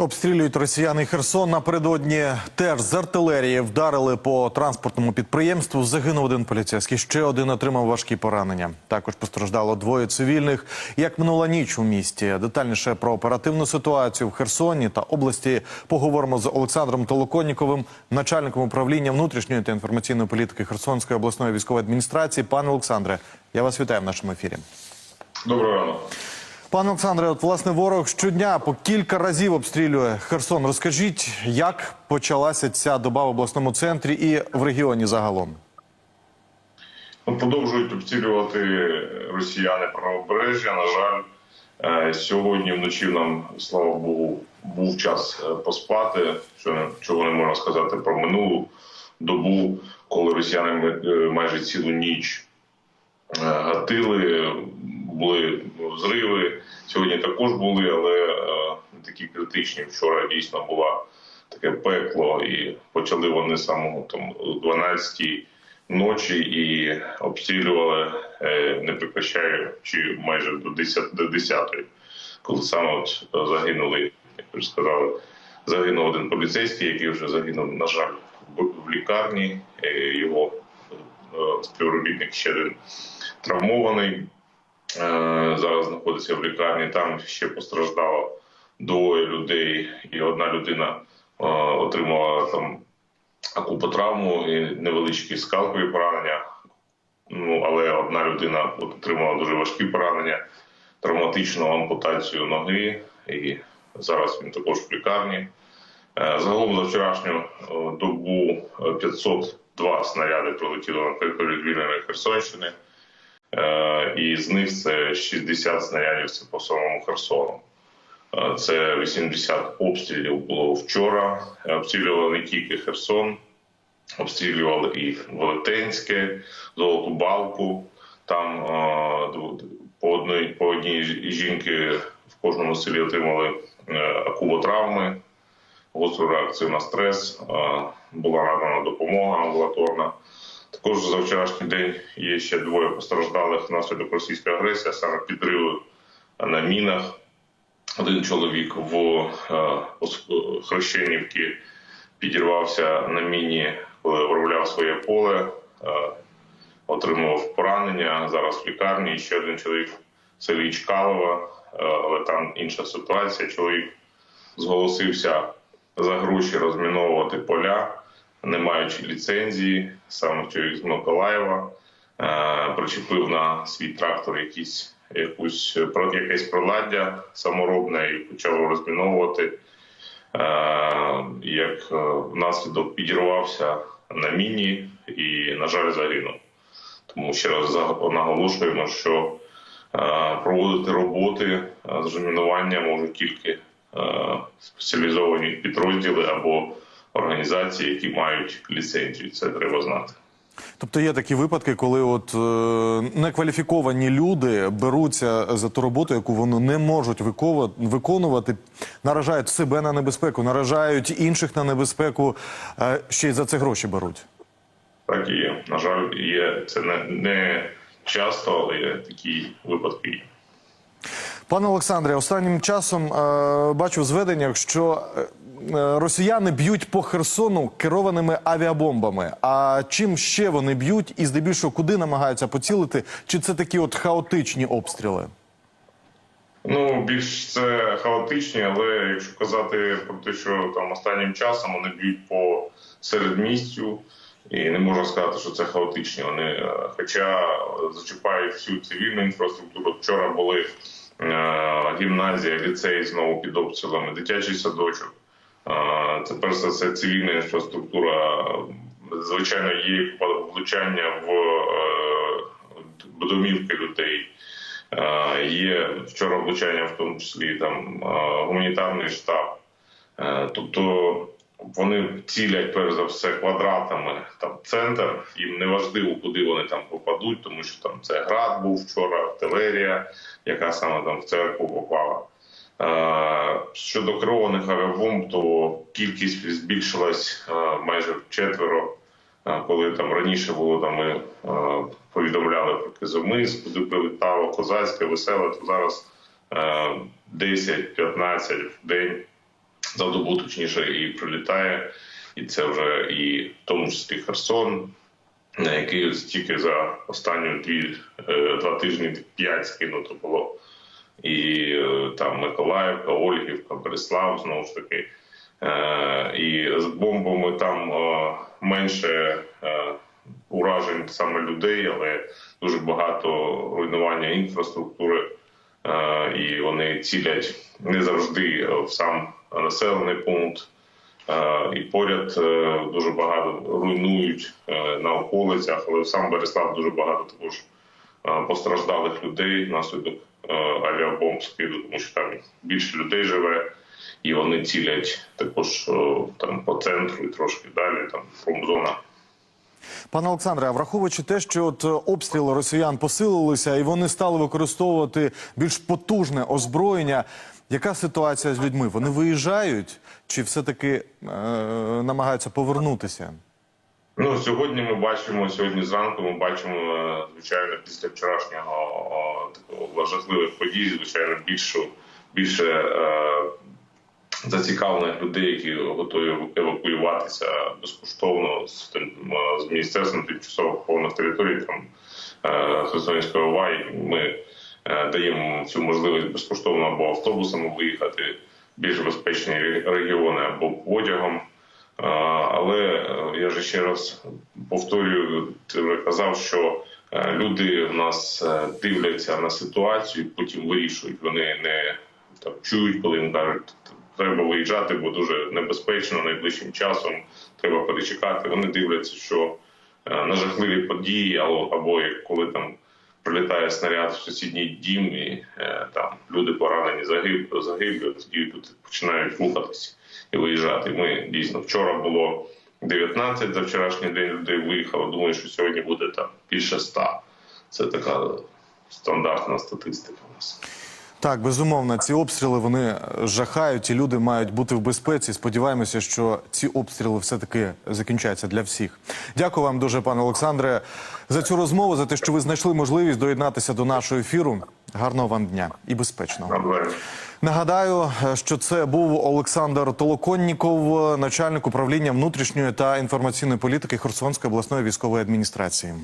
Обстрілюють росіяни Херсон. Напередодні теж з артилерії вдарили по транспортному підприємству. Загинув один поліцейський. Ще один отримав важкі поранення. Також постраждало двоє цивільних. Як минула ніч у місті. Детальніше про оперативну ситуацію в Херсоні та області поговоримо з Олександром Толоконніковим, начальником управління внутрішньої та інформаційної політики Херсонської обласної військової адміністрації. Пане Олександре, я вас вітаю в нашому ефірі. Доброго ранку. Пане Олександре, от власне ворог щодня по кілька разів обстрілює Херсон. Розкажіть, як почалася ця доба в обласному центрі і в регіоні загалом? Ну, Продовжують обстрілювати росіяни правобережжя. На жаль, е, сьогодні вночі нам, слава Богу, був час е, поспати, чого не можна сказати про минулу добу, коли росіяни майже цілу ніч е, гатили, були ну, зриви. Сьогодні також були, але е, такі критичні. Вчора дійсно була таке пекло, і почали вони самого там о 12 ночі і обстрілювали, е, не прекращаючи майже до 10, до 10 коли саме от загинули, як ви ж сказали, загинув один поліцейський, який вже загинув, на жаль, в лікарні. Е, Його співробітник ще один травмований. Е, Зараз знаходиться в лікарні. Там ще постраждало двоє людей, і одна людина е, отримала там акупотравму і невеличкі скалкові поранення. Ну але одна людина отримала дуже важкі поранення, травматичну ампутацію ноги, і зараз він також в лікарні. Е, Загалом за вчорашню добу е, 502 снаряди прилетіло на територію звільненої Херсонщини, і з них це 60 снарядів це по самому Херсону. Е, Це 80 обстрілів було вчора. Обстрілювали не тільки Херсон, обстрілювали і Велетенське, Золоту Балку. Там е, по одній по одній жінки в кожному селі отримали е, акулотравми, гостру реакцію на стрес. Була надана допомога амбулаторна. Також за вчорашній день є ще двоє постраждалих внаслідок російської агресії, саме підриви на мінах. Один чоловік в е, Хрещенівці підірвався на міні, коли обробляв своє поле, е, отримав поранення. Зараз в лікарні. Ще один чоловік в селі Чкалова, е, але там інша ситуація. Чоловік зголосився за гроші розміновувати поля, не маючи ліцензії. Саме чоловік з Миколаєва е, причепив на свій трактор якісь якусь якесь приладдя саморобне і почав розміновувати. Е, Як е, внаслідок підірвався на міні і, на жаль, загинув. Тому ще раз наголошуємо, що проводити роботи з розмінування можуть тільки спеціалізовані підрозділи або організації, які мають ліцензію. Це треба знати. Тобто є такі випадки, коли от е, некваліфіковані люди беруться за ту роботу, яку вони не можуть виконувати, наражають себе на небезпеку, наражають інших на небезпеку, е, ще й за це гроші беруть. Так і є. На жаль, є це не, не часто, але є такі випадки. Є. Пане Олександре, останнім часом е, бачу в зведеннях, що е, росіяни б'ють по Херсону керованими авіабомбами. А чим ще вони б'ють і здебільшого куди намагаються поцілити? Чи це такі от хаотичні обстріли? Ну, більш це хаотичні, але якщо казати про те, що там останнім часом вони б'ють по середмістю, і не можна сказати, що це хаотичні. Вони, е, хоча зачіпають всю цивільну інфраструктуру. Вчора були е, гімназія, ліцей знову під обстрілами, дитячий садочок. Це перш за все цивільна інфраструктура. Звичайно, є влучання в е, домівки людей. Є вчора влучання, в тому числі там гуманітарний штаб. Е, Тобто вони цілять перш за все квадратами там центр. Їм не важливо, куди вони там попадуть, тому що там це град був вчора, артилерія, яка саме там в церкву попала. Е, Щодо керованих авіабомб, то кількість збільшилась е, майже в четверо. Е, Коли там раніше було там ми повідомляли про Кизомис, куди прилітало козацьке, веселе, то зараз е, 10-15 в день за добу, точніше, і прилітає. І це вже і в тому числі Херсон, на який тільки за останні дві, два тижні п'ять скинуто було. І е, там Миколаївка, Ольгівка, Береслав, знову ж таки. Е, І з бомбами там е, менше уражень саме людей, але дуже багато руйнування інфраструктури. І вони цілять не завжди в сам населений пункт. І поряд дуже багато руйнують на околицях, але сам Береслав дуже багато також постраждалих людей внаслідок е, авіабомб скиду, тому що там більше людей живе, і вони цілять також е, там по центру і трошки далі, там промзона. Пане Олександре, а враховуючи те, що от е, обстріли росіян посилилися і вони стали використовувати більш потужне озброєння. Яка ситуація з людьми? Вони виїжджають чи все-таки е, намагаються повернутися? Ну сьогодні ми бачимо сьогодні зранку. Ми бачимо е, звичайно після вчорашнього такого жахливих подій. Звичайно, більшу більше е, зацікавлених людей, які готові евакуюватися безкоштовно з тим е, з міністерством тимчасово окупованих територій там е. І Ми е, даємо цю можливість безкоштовно або автобусами виїхати більш безпечні регіони або потягом. Але е, я ж ще раз повторюю, ти вже казав, що е, люди в нас е, дивляться на ситуацію, потім вирішують. Вони не там чують, коли їм кажуть, треба виїжджати, бо дуже небезпечно найближчим часом. Треба перечекати. Вони дивляться, що на жахливі події, або, коли там прилітає снаряд в сусідній дім, і е, там люди поранені, загиб, загиблі, тоді тут починають рухатися і виїжджати. Ми дійсно вчора було 19 за вчорашній день людей виїхало. Думаю, що сьогодні буде там більше 100. Це така стандартна статистика у нас. Так, безумовно, ці обстріли вони жахають, і люди мають бути в безпеці. Сподіваємося, що ці обстріли все-таки закінчаться для всіх. Дякую вам дуже, пане Олександре, за цю розмову, за те, що ви знайшли можливість доєднатися до нашого ефіру. Гарного вам дня і безпечного. Нагадаю, що це був Олександр Толоконніков, начальник управління внутрішньої та інформаційної політики Херсонської обласної військової адміністрації.